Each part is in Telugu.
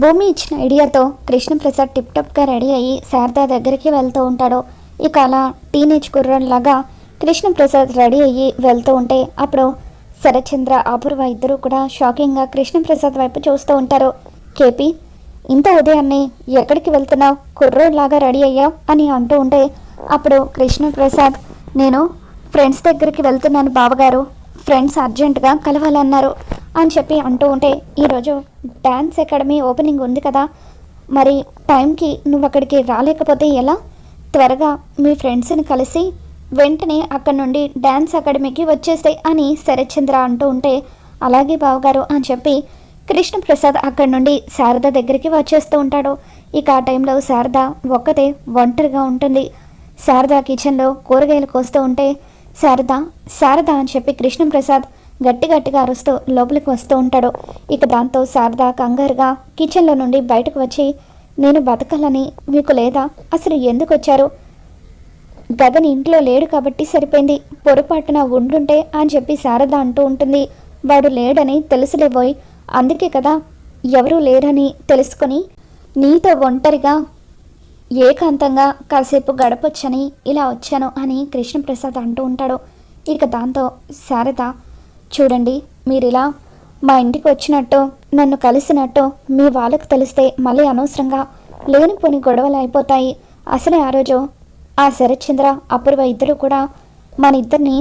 భూమి ఇచ్చిన ఐడియాతో కృష్ణప్రసాద్ టిప్ టాప్గా రెడీ అయ్యి శారదా దగ్గరికి వెళ్తూ ఉంటాడు. ఇక అలా టీనేజ్ కుర్రలాగా కృష్ణప్రసాద్ రెడీ అయ్యి వెళ్తూ ఉంటే అప్పుడు శరచంద్ర అపూర్వ ఇద్దరు కూడా షాకింగ్గా కృష్ణప్రసాద్ వైపు చూస్తూ ఉంటారు. కేపీ ఇంత ఉదయాన్నే ఎక్కడికి వెళ్తున్నావు? కుర్రోడ్లాగా రెడీ అయ్యావు? అని అంటూ ఉంటే అప్పుడు కృష్ణప్రసాద్ నేను ఫ్రెండ్స్ దగ్గరికి వెళ్తున్నాను బావగారు. ఫ్రెండ్స్ అర్జెంటుగా కలవాలన్నారు అని చెప్పి అంటూ ఉంటే ఈరోజు డ్యాన్స్ అకాడమీ ఓపెనింగ్ ఉంది కదా మరి టైంకి నువ్వు అక్కడికి రాలేకపోతే ఎలా? త్వరగా మీ ఫ్రెండ్స్ని కలిసి వెంటనే అక్కడి నుండి డ్యాన్స్ అకాడమీకి వచ్చేస్తాయి అని శరత్చంద్ర అంటూ ఉంటే అలాగే బావగారు అని చెప్పి కృష్ణప్రసాద్ అక్కడి నుండి శారద దగ్గరికి వచ్చేస్తూ ఉంటాడు. ఇక ఆ టైంలో శారద ఒక్కతే ఒంటరిగా ఉంటుంది. శారద కిచెన్లో కూరగాయలు కోస్తూ ఉంటే శారద శారద అని చెప్పి కృష్ణప్రసాద్ గట్టి గట్టిగా అరుస్తూ లోపలికి వస్తూ ఉంటాడు. ఇక దాంతో శారద కంగారుగా కిచెన్లో నుండి బయటకు వచ్చి నేను బతకాలని మీకు లేదా? అసలు ఎందుకు వచ్చారు? గగన్ ఇంట్లో లేడు కాబట్టి సరిపోయింది. పొరపాటున ఉండుంటే అని చెప్పి శారద అంటూ ఉంటుంది. వాడు లేడని తెలుసులేబోయి. అందుకే కదా ఎవరూ లేరని తెలుసుకొని నీతో ఒంటరిగా ఏకాంతంగా కాసేపు గడపొచ్చని ఇలా వచ్చాను అని కృష్ణప్రసాద్ అంటూ ఉంటాడు. ఇక దాంతో శారద చూడండి మీరు ఇలా మా ఇంటికి వచ్చినట్టు నన్ను కలిసినట్టు మీ వాళ్ళకు తెలిస్తే మళ్ళీ అనవసరంగా లేనిపోని గొడవలు అయిపోతాయి. అసలే ఆ రోజు ఆ శరత్చంద్ర అపూర్వ ఇద్దరు కూడా మన ఇద్దరిని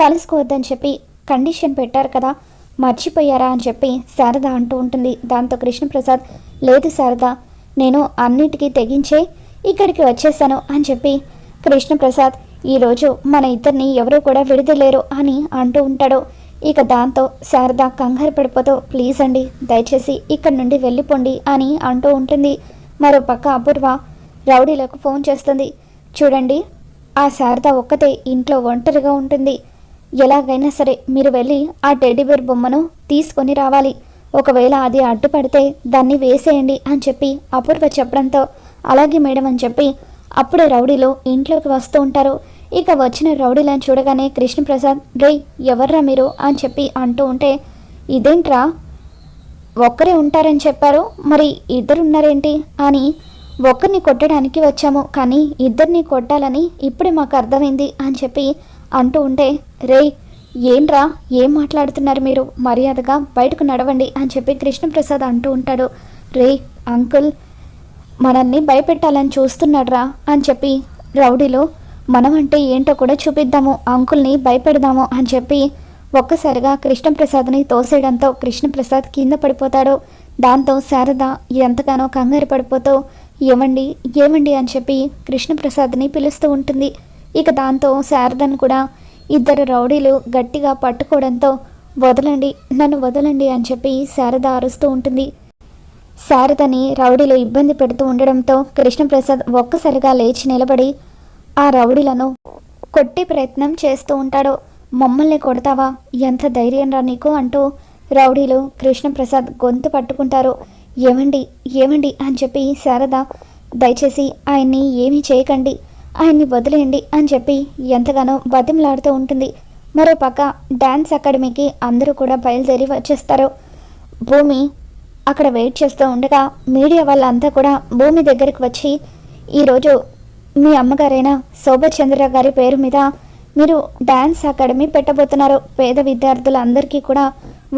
కలుసుకోవద్దని చెప్పి కండిషన్ పెట్టారు కదా మర్చిపోయారా అని చెప్పి శారద అంటూ ఉంటుంది. దాంతో కృష్ణప్రసాద్ లేదు శారద నేను అన్నిటికీ తెగించే ఇక్కడికి వచ్చేసాను అని చెప్పి కృష్ణప్రసాద్ ఈరోజు మన ఇద్దరిని ఎవరూ కూడా విడుదలేరు అని అంటూ ఉంటాడు. ఇక దాంతో శారద కంగారు పడిపోతూ ప్లీజ్ అండి దయచేసి ఇక్కడి నుండి వెళ్ళిపోండి అని అంటూ ఉంటుంది. మరో పక్క అపూర్వ రౌడీలకు ఫోన్ చేస్తుంది. చూడండి ఆ శారద ఒక్కతే ఇంట్లో ఒంటరిగా ఉంటుంది. ఎలాగైనా సరే మీరు వెళ్ళి ఆ టెడ్డీబేర్ బొమ్మను తీసుకొని రావాలి. ఒకవేళ అది అడ్డుపడితే దాన్ని వేసేయండి అని చెప్పి అపూర్వ చెప్పడంతో అలాగే మేడం అని చెప్పి అప్పుడే రౌడీలు ఇంట్లోకి వస్తూ ఉంటారు. ఇక వచ్చిన రౌడీలను చూడగానే కృష్ణప్రసాద్ రే ఎవర్రా మీరు? అని చెప్పి అంటూ ఉంటే ఇదేంట్రా? ఒక్కరే ఉంటారని చెప్పారు. మరి ఇద్దరు ఉన్నారేంటి అని ఒక్కరిని కొట్టడానికి వచ్చాము కానీ ఇద్దరిని కొట్టాలని ఇప్పుడే మాకు అర్థమైంది అని చెప్పి అంటూ ఉంటే రేయ్ ఏంట్రా? ఏం మాట్లాడుతున్నారు మీరు? మర్యాదగా బయటకు నడవండి అని చెప్పి కృష్ణప్రసాద్ అంటూ ఉంటాడు. రే అంకుల్ మనల్ని భయపెట్టాలని చూస్తున్నాడ్రా అని చెప్పి రౌడీలో మనం అంటే ఏంటో కూడా చూపిద్దాము అంకుల్ని భయపెడదాము అని చెప్పి ఒక్కసారిగా కృష్ణప్రసాద్ని తోసేయడంతో కృష్ణప్రసాద్ కింద పడిపోతాడు. దాంతో శారద ఎంతగానో కంగారు పడిపోతూ ఏమండి ఏమండి? అని చెప్పి కృష్ణప్రసాద్ని పిలుస్తూ ఉంటుంది. ఇక దాంతో శారదను కూడా ఇద్దరు రౌడీలు గట్టిగా పట్టుకోవడంతో వదలండి నన్ను వదలండి అని చెప్పి శారద అరుస్తూ ఉంటుంది. శారదని రౌడీలు ఇబ్బంది పెడుతూ ఉండడంతో కృష్ణప్రసాద్ ఒక్కసారిగా లేచి నిలబడి ఆ రౌడీలను కొట్టే ప్రయత్నం చేస్తూ ఉంటాడు. మమ్మల్ని కొడతావా? ఎంత ధైర్యం రా నీకు అంటూ రౌడీలు కృష్ణప్రసాద్ గొంతు పట్టుకుంటారు. ఏమండి? ఏమండి? అని చెప్పి శారద దయచేసి ఆయన్ని ఏమీ చేయకండి. ఆయన్ని వదిలేయండి అని చెప్పి ఎంతగానో బతిమలాడుతూ ఉంటుంది. మరో పక్క డ్యాన్స్ అకాడమీకి అందరూ కూడా బయలుదేరి వచ్చేస్తారు. భూమి అక్కడ వెయిట్ చేస్తూ ఉండగా మీడియా వాళ్ళంతా కూడా భూమి దగ్గరికి వచ్చి ఈరోజు మీ అమ్మగారైన శోభచంద్ర గారి పేరు మీద మీరు డ్యాన్స్ అకాడమీ పెట్టబోతున్నారు. పేద విద్యార్థులందరికీ కూడా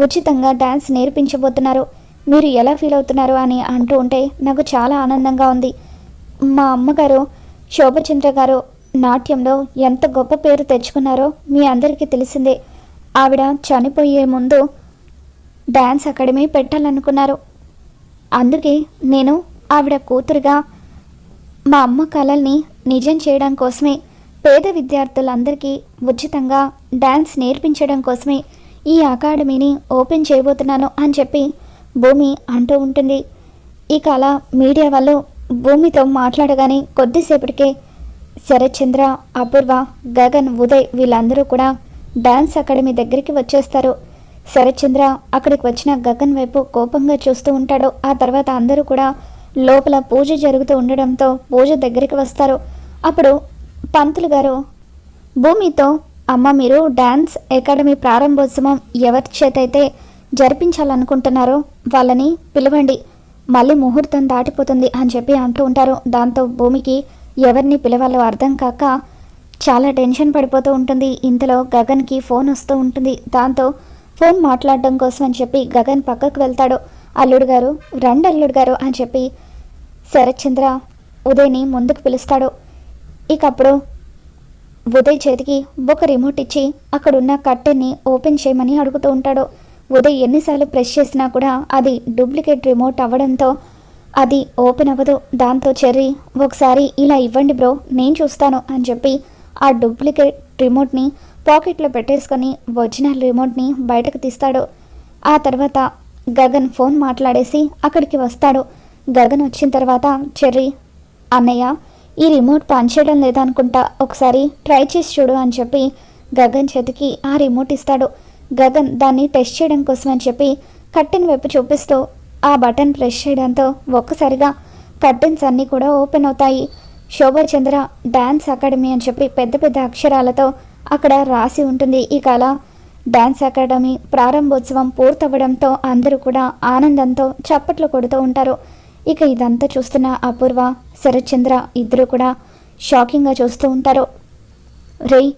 ఉచితంగా డ్యాన్స్ నేర్పించబోతున్నారు. మీరు ఎలా ఫీల్ అవుతున్నారు అని అంటూ ఉంటే నాకు చాలా ఆనందంగా ఉంది. మా అమ్మగారు శోభచంద్ర గారు నాట్యంలో ఎంత గొప్ప పేరు తెచ్చుకున్నారో మీ అందరికీ తెలిసిందే. ఆవిడ చనిపోయే ముందు డ్యాన్స్ అకాడమీ పెట్టాలనుకున్నారు. అందుకే నేను ఆవిడ కూతురుగా మా అమ్మ కళల్ని నిజం చేయడం కోసమే పేద విద్యార్థులందరికీ ఉచితంగా డ్యాన్స్ నేర్పించడం కోసమే ఈ అకాడమీని ఓపెన్ చేయబోతున్నాను అని చెప్పి భూమి అంటూ ఉంటుంది. ఇక అలా మీడియా వాళ్ళు భూమితో మాట్లాడగానే కొద్దిసేపటికే శరత్చంద్ర అపూర్వ గగన్ ఉదయ్ వీళ్ళందరూ కూడా డ్యాన్స్ అకాడమీ దగ్గరికి వచ్చేస్తారు. శరత్చంద్ర అక్కడికి వచ్చిన గగన్ వైపు కోపంగా చూస్తూ ఉంటాడు. ఆ తర్వాత అందరూ కూడా లోపల పూజ జరుగుతూ ఉండడంతో పూజ దగ్గరికి వస్తారు. అప్పుడు పంతులు గారు భూమితో అమ్మ మీరు డ్యాన్స్ అకాడమీ ప్రారంభోత్సవం ఎవరి చేత అయితే జరిపించాలనుకుంటున్నారో వాళ్ళని పిలవండి. మళ్ళీ ముహూర్తం దాటిపోతుంది అని చెప్పి అంటూ ఉంటారు. దాంతో భూమికి ఎవరిని పిలవాలో అర్థం కాక చాలా టెన్షన్ పడిపోతూ ఉంటుంది. ఇంతలో గగన్కి ఫోన్ వస్తూ ఉంటుంది. దాంతో ఫోన్ మాట్లాడడం కోసం అని చెప్పి గగన్ పక్కకు వెళ్తాడు. అల్లుడు గారు రండి అల్లుడు గారు అని చెప్పి శరత్చంద్ర ఉదయ్ని ముందుకు పిలుస్తాడు. ఇకప్పుడు ఉదయ్ చేతికి ఒక రిమోట్ ఇచ్చి అక్కడున్న కట్టెని ఓపెన్ చేయమని అడుగుతూ ఉంటాడు. ఉదయ్ ఎన్నిసార్లు ప్రెస్ చేసినా కూడా అది డూప్లికేట్ రిమోట్ అవ్వడంతో అది ఓపెన్ అవ్వదు. దాంతో చెర్రీ ఒకసారి ఇలా ఇవ్వండి బ్రో నేను చూస్తాను అని చెప్పి ఆ డూప్లికేట్ రిమోట్ని పాకెట్లో పెట్టేసుకొని ఒరిజినల్ రిమోట్ని బయటకు తీస్తాడు. ఆ తర్వాత గగన్ ఫోన్ మాట్లాడేసి అక్కడికి వస్తాడు. గగన్ వచ్చిన తర్వాత చెర్రీ అన్నయ్య ఈ రిమోట్ పనిచేయడం లేదనుకుంటా ఒకసారి ట్రై చేసి చూడు అని చెప్పి గగన్ చేతికి ఆ రిమోట్ ఇస్తాడు. గగన్ దాన్ని టెస్ట్ చేయడం కోసం అని చెప్పి కట్టెన్ వైపు చూపిస్తూ ఆ బటన్ ప్రెస్ చేయడంతో ఒక్కసారిగా కర్టెన్స్ అన్నీ కూడా ఓపెన్ అవుతాయి. శోభచంద్ర డ్యాన్స్ అకాడమీ అని చెప్పి పెద్ద పెద్ద అక్షరాలతో అక్కడ రాసి ఉంటుంది. ఈ కళ డ్యాన్స్ అకాడమీ ప్రారంభోత్సవం పూర్తవ్వడంతో అందరూ కూడా ఆనందంతో చప్పట్లు కొడుతూ ఉంటారు. ఇక ఇదంతా చూస్తున్న అపూర్వ శరత్చంద్ర ఇద్దరు కూడా షాకింగ్గా చూస్తూ ఉంటారు. రేయ్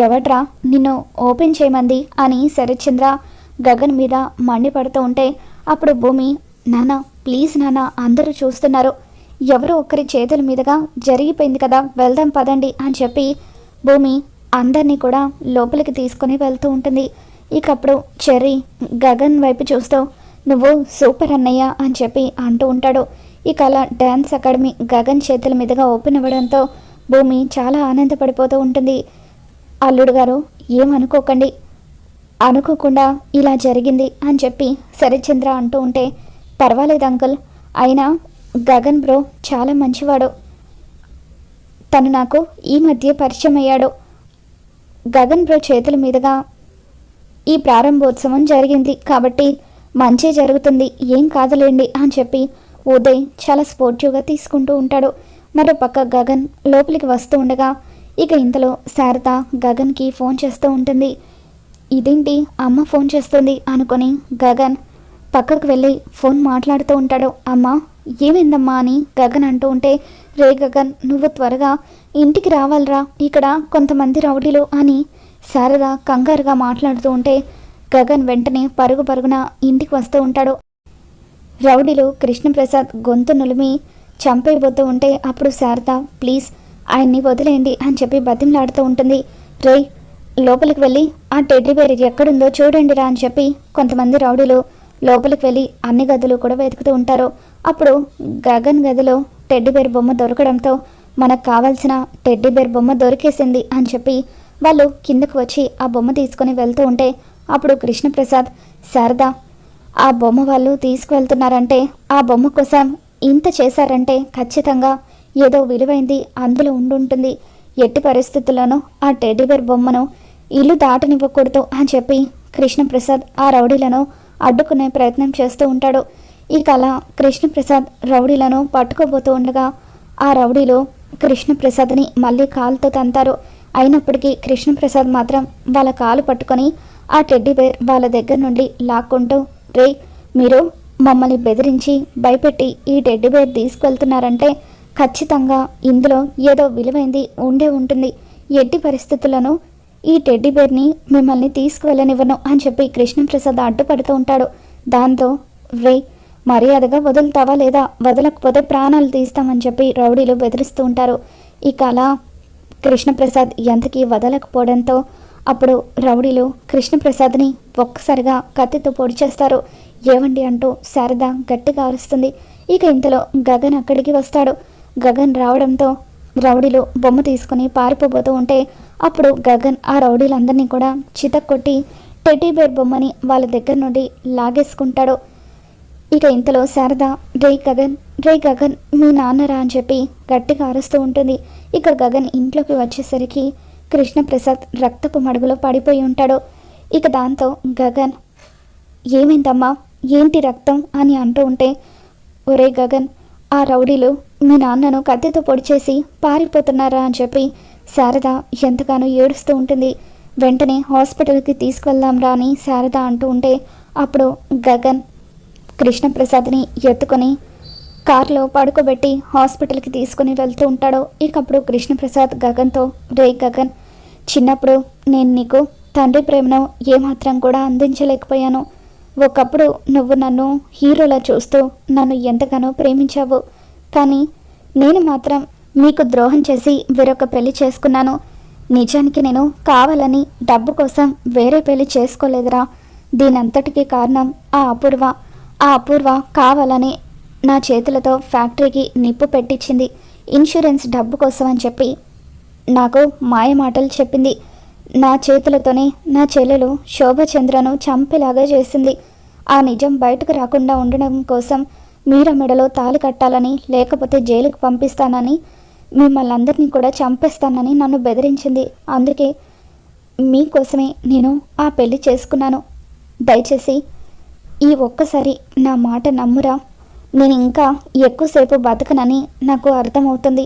ఎవడ్రా నిన్ను ఓపెన్ చేయమంది? అని శరత్చంద్ర గగన్ మీద మండిపడుతూ ఉంటే అప్పుడు భూమి నాన్న ప్లీజ్ నాన్న అందరూ చూస్తున్నారు. ఎవరో ఒకరి చేతుల మీదుగా జరిగిపోయింది కదా వెళ్దాం పదండి అని చెప్పి భూమి అందరినీ కూడా లోపలికి తీసుకొని వెళ్తూ ఉంటుంది. ఇక అప్పుడు చెర్రీ గగన్ వైపు చూస్తూ నువ్వు సూపర్ అన్నయ్య అని చెప్పి అంటూ ఉంటాడు. ఇక అలా డ్యాన్స్ అకాడమీ గగన్ చేతుల మీదుగా ఓపెన్ అవ్వడంతో భూమి చాలా ఆనందపడిపోతూ ఉంటుంది. అల్లుడు గారు ఏమనుకోకండి అనుకోకుండా. ఇలా జరిగింది అని చెప్పి శరత్చంద్ర అంటూ ఉంటే పర్వాలేదు అంకుల్. అయినా గగన్ బ్రో చాలా మంచివాడు. తను నాకు ఈ మధ్య పరిచయం అయ్యాడు. గగన్ బ్రో చేతుల మీదుగా ఈ ప్రారంభోత్సవం జరిగింది కాబట్టి మంచి జరుగుతుంది ఏం కాదులేండి అని చెప్పి ఉదయ్ చాలా స్పోర్టివ్గా తీసుకుంటూ ఉంటాడు. మరో పక్క గగన్ లోపలికి వస్తూ ఉండగా ఇక ఇంతలో శారద గగన్కి ఫోన్ చేస్తూ ఉంటుంది. ఇదేంటి అమ్మ ఫోన్ చేస్తుంది అనుకొని గగన్ పక్కకు వెళ్ళి ఫోన్ మాట్లాడుతూ ఉంటాడు. అమ్మ ఏమైందమ్మా అని గగన్ అంటూ ఉంటే రే గగన్ నువ్వు త్వరగా ఇంటికి రావాలరా ఇక్కడ కొంతమంది రౌడీలు అని శారద కంగారుగా మాట్లాడుతూ ఉంటే గగన్ వెంటనే పరుగు పరుగున ఇంటికి వస్తూ ఉంటాడు. రౌడీలు కృష్ణప్రసాద్ గొంతు నులిమి చంపైపోతూ ఉంటే అప్పుడు శారద ప్లీజ్ ఆయన్ని వదిలేయండి అని చెప్పి బతిమలాడుతూ ఉంటుంది. రే లోపలికి వెళ్ళి ఆ టెడ్డీ బేర్ ఎక్కడుందో చూడండి రా అని చెప్పి కొంతమంది రౌడీలు లోపలికి వెళ్ళి అన్ని గదులు కూడా వెతుకుతూ ఉంటారు. అప్పుడు గగన్ గదిలో టెడ్డీ బేర్ బొమ్మ దొరకడంతో మనకు కావాల్సిన టెడ్డీ బేర్ బొమ్మ దొరికేసింది అని చెప్పి వాళ్ళు కిందకు వచ్చి ఆ బొమ్మ తీసుకొని వెళ్తూ ఉంటే అప్పుడు కృష్ణప్రసాద్ శారద ఆ బొమ్మ వాళ్ళు తీసుకువెళ్తున్నారంటే ఆ బొమ్మ కోసం ఇంత చేశారంటే ఖచ్చితంగా ఏదో విలువైంది అందులో ఉండుంటుంది. ఎట్టి పరిస్థితుల్లోనూ ఆ టెడ్డీబేర్ బొమ్మను ఇల్లు దాటనివ్వకూడదు అని చెప్పి కృష్ణప్రసాద్ ఆ రౌడీలను అడ్డుకునే ప్రయత్నం చేస్తూ ఉంటాడు. ఈ కళ కృష్ణప్రసాద్ రౌడీలను పట్టుకోబోతూ ఉండగా ఆ రౌడీలు కృష్ణప్రసాద్ని మళ్ళీ కాలుతో తంతారు. అయినప్పటికీ కృష్ణప్రసాద్ మాత్రం వాళ్ళ కాలు పట్టుకొని ఆ టెడ్డీ బేర్ వాళ్ళ దగ్గర నుండి లాక్కుంటూ రే మీరు మమ్మల్ని బెదిరించి భయపెట్టి ఈ టెడ్డీ బేర్ తీసుకెళ్తున్నారంటే ఖచ్చితంగా ఇందులో ఏదో విలువైంది ఉండే ఉంటుంది. ఎట్టి పరిస్థితులను ఈ టెడ్డీ బేర్ని మిమ్మల్ని తీసుకువెళ్ళనివ్వను అని చెప్పి కృష్ణప్రసాద్ అడ్డుపడుతూ ఉంటాడు. దాంతో రే మర్యాదగా వదులుతావా లేదా? వదలకపోతే ప్రాణాలు తీస్తామని చెప్పి రౌడీలు బెదిరిస్తూ ఉంటారు. ఇక అలా కృష్ణప్రసాద్ ఎంతకీ వదలకపోవడంతో అప్పుడు రౌడీలు కృష్ణప్రసాద్ని ఒక్కసారిగా కత్తితో పొడి చేస్తారు. ఏవండి అంటూ శారద గట్టిగా అరుస్తుంది. ఇక ఇంతలో గగన్ అక్కడికి వస్తాడు. గగన్ రావడంతో రౌడీలు బొమ్మ తీసుకుని పారిపోబోతూ ఉంటే అప్పుడు గగన్ ఆ రౌడీలందరినీ కూడా చితక్కొట్టి టెడ్డీ బేర్ బొమ్మని వాళ్ళ దగ్గర నుండి లాగేసుకుంటాడు. ఇక ఇంతలో శారద రే గగన్ రే గగన్ మీ నాన్నరా అని చెప్పి గట్టిగా అరుస్తూ ఉంటుంది. ఇక గగన్ ఇంట్లోకి వచ్చేసరికి కృష్ణప్రసాద్ రక్తపు మడుగులో పడిపోయి ఉంటాడు. ఇక దాంతో గగన్ ఏమైందమ్మా? ఏంటి రక్తం? అని అంటూ ఉంటే ఒరే గగన్ ఆ రౌడీలు మీ నాన్నను కత్తితో పొడిచేసి పారిపోతున్నారా? అని చెప్పి శారద ఎంతగానో ఏడుస్తూ ఉంటుంది. వెంటనే హాస్పిటల్కి తీసుకువెళ్దాంరా అని శారద అంటూ ఉంటే అప్పుడు గగన్ కృష్ణప్రసాద్ని ఎత్తుకొని కార్లో పడుకోబెట్టి హాస్పిటల్కి తీసుకుని వెళ్తూ ఉంటాడో ఇకప్పుడు కృష్ణప్రసాద్ గగన్తో రే గగన్ చిన్నప్పుడు నేను నీకు తండ్రి ప్రేమను ఏమాత్రం కూడా అందించలేకపోయాను. ఒకప్పుడు నువ్వు నన్ను హీరోలా చూస్తూ నన్ను ఎంతగానో ప్రేమించావు. కానీ నేను మాత్రం మీకు ద్రోహం చేసి వేరొక పెళ్ళి చేసుకున్నాను. నిజానికి నేను కావాలని డబ్బు కోసం వేరే పెళ్ళి చేసుకోలేదురా. దీనంతటికీ కారణం ఆ అపూర్వ. ఆ అపూర్వ కావాలని నా చేతులతో ఫ్యాక్టరీకి నిప్పు పెట్టించింది ఇన్సూరెన్స్ డబ్బు కోసం అని చెప్పి నాకు మాయ మాటలు చెప్పింది. నా చేతులతోనే నా చెల్లెలు శోభచంద్రను చంపేలాగా చేసింది. ఆ నిజం బయటకు రాకుండా ఉండడం కోసం మీర మెడలో తాళి కట్టాలని లేకపోతే జైలుకు పంపిస్తానని మిమ్మల్ని అందరినీ కూడా చంపేస్తానని నన్ను బెదిరించింది. అందుకే మీకోసమే నేను ఆ పెళ్ళి చేసుకున్నాను. దయచేసి ఈ ఒక్కసారి నా మాట నమ్మురా. నేను ఇంకా ఎక్కువసేపు బతకనని నాకు అర్థమవుతుంది.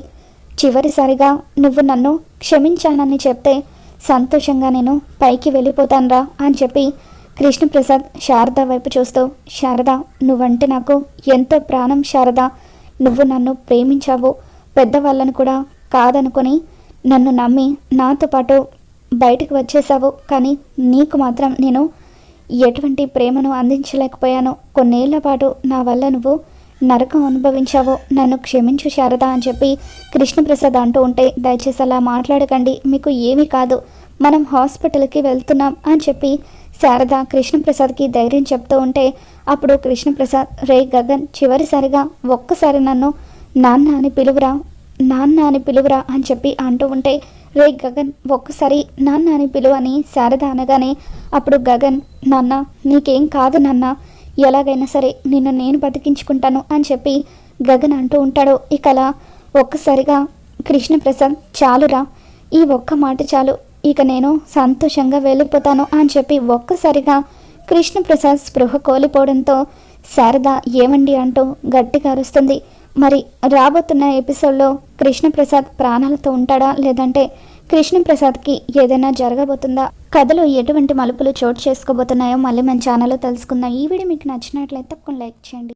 చివరిసారిగా నువ్వు నన్ను క్షమించానని చెప్తే సంతోషంగా నేను పైకి వెళ్ళిపోతానురా అని చెప్పి కృష్ణప్రసాద్ శారద వైపు చూస్తూ శారద నువ్వంటే నాకు ఎంతో ప్రాణం శారద. నువ్వు నన్ను ప్రేమించావు. పెద్దవాళ్ళను కూడా కాదనుకొని నన్ను నమ్మి నాతో పాటు బయటకు వచ్చేసావు కానీ నీకు మాత్రం నేను ఎటువంటి ప్రేమను అందించలేకపోయాను. కొన్నేళ్ళ పాటు నా వల్ల నువ్వు నరకం అనుభవించావు. నన్ను క్షమించు శారద అని చెప్పి కృష్ణప్రసాద్ అంటూ ఉంటే దయచేసి అలా మాట్లాడకండి. మీకు ఏమీ కాదు. మనం హాస్పిటల్కి వెళ్తున్నాం అని చెప్పి శారద కృష్ణప్రసాద్కి ధైర్యం చెప్తూ ఉంటే అప్పుడు కృష్ణప్రసాద్ రే గగన్ చివరిసారిగా ఒక్కసారి నన్ను నాన్న అని పిలువురా నాన్న అని పిలువురా అని చెప్పి అంటూ ఉంటే రే గగన్ ఒక్కసారి నాన్న అని పిలువని శారద అనగానే అప్పుడు గగన్ నాన్న నీకేం కాదు నాన్న. ఎలాగైనా సరే నిన్ను నేను బతికించుకుంటాను అని చెప్పి గగన్ అంటూ ఉంటాడు. ఇకలా ఒక్కసారిగా కృష్ణప్రసాద్ చాలురా ఈ ఒక్క మాట చాలు. ఇక నేను సంతోషంగా వెళ్ళిపోతాను అని చెప్పి ఒక్కసారిగా కృష్ణప్రసాద్ స్పృహ కోల్పోవడంతో శారద ఏమండి అంటూ గట్టిగా అరుస్తుంది. మరి రాబోతున్న ఎపిసోడ్లో కృష్ణప్రసాద్ ప్రాణాలతో ఉంటాడా? లేదంటే కృష్ణప్రసాద్కి ఏదైనా జరగబోతుందా? కథలో ఎటువంటి మలుపులు చోటు చేసుకోబోతున్నాయో మళ్ళీ మన ఛానల్లో తెలుసుకుందాం. ఈ వీడియో మీకు నచ్చినట్లయితే తప్పకుండా లైక్ చేయండి.